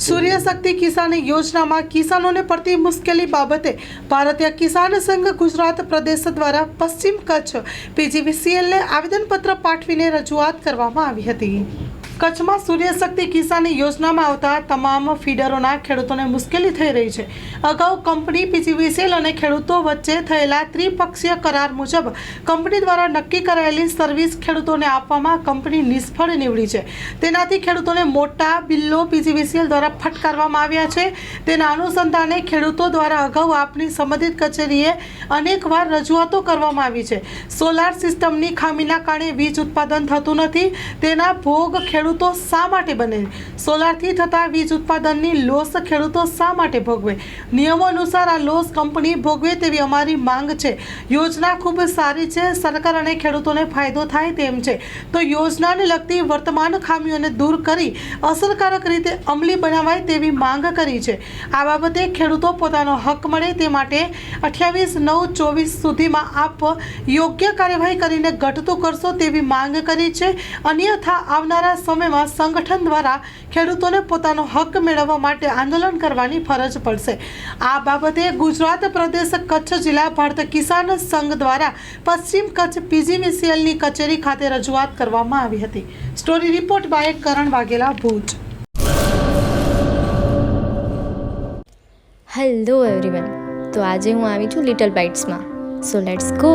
સૂર્યશક્તિ કિસાન યોજનામાં કિસાનોને પડતી મુશ્કેલી બાબતે ભારતીય કિસાન સંઘ ગુજરાત પ્રદેશ દ્વારા પશ્ચિમ કચ્છ પીજીવીસીએલને આવેદનપત્ર પાઠવીને રજૂઆત કરવામાં આવી હતી. કચ્છમાં સૂર્યશક્તિ કિસાન યોજનામાં આવતા તમામ ફીડરોના ખેડૂતોને મુશ્કેલી થઈ રહી છે. અગાઉ કંપની પીજીવીસીએલ અને ખેડૂતો વચ્ચે થયેલા ત્રિપક્ષીય કરાર મુજબ કંપની દ્વારા નક્કી કરાયેલી સર્વિસ ખેડૂતોને આપવામાં કંપની નિષ્ફળ નીવડી છે. તેનાથી ખેડૂતોને મોટા બિલ્લો પીજીવીસીએલ દ્વારા ફટકારવામાં આવ્યા છે. તેના અનુસંધાને ખેડૂતો દ્વારા અગાઉ આપની સંબંધિત કચેરીએ અનેકવાર રજૂઆતો કરવામાં આવી છે. સોલાર સિસ્ટમની ખામીના કારણે વીજ ઉત્પાદન થતું નથી. તેના ભોગ ખેડૂતો શા માટે બને? સોલારથી થતા વીજ ઉત્પાદનની લોસ ખેડૂતો શા માટે ભોગવે? નિયમો અનુસાર આ લોસ કંપની ભોગવે તેવી અમારી માંગ છે. યોજના ખૂબ સારી છે, સરકાર અને ખેડૂતોને ફાયદો થાય તેમ છે. તો યોજનાને લગતી વર્તમાન ખામીઓને દૂર કરી અસરકારક રીતે અમલી બનાવાય તેવી માંગ કરી છે. આ બાબતે ખેડૂતો પોતાનો હક મળે તે માટે અઠ્યાવીસ નવ ચોવીસ સુધીમાં આપ યોગ્ય કાર્યવાહી કરીને ઘટતું કરશો તેવી માંગ કરી છે. અન્યથા આવનારા સમયમાં સંગઠન દ્વારા ખેડૂતોને પોતાનો હક મેળવવા માટે આંદોલન કરવાની ફરજ પડશે. આ બાબતે ગુજરાત પ્રદેશ કચ્છ જિલ્લા ભારત કિસાન સંઘ દ્વારા પશ્ચિમ કચ્છ પીજીવીસીએલની કચેરી ખાતે રજૂઆત કરવામાં આવી હતી. Story report by Karan Vaghela, Bhuj. Hello everyone તો આજે હું આવી છું લિટલ બાઇટ્સમાં સો લેટ્સ ગો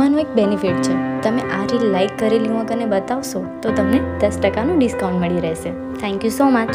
આનું એક બેનિફિટ છે. તમે આ રીલ લાઇક કરેલી હું કને બતાવશો, તો તમને દસ ટકાનું ડિસ્કાઉન્ટ મળી રહેશે. Thank you so much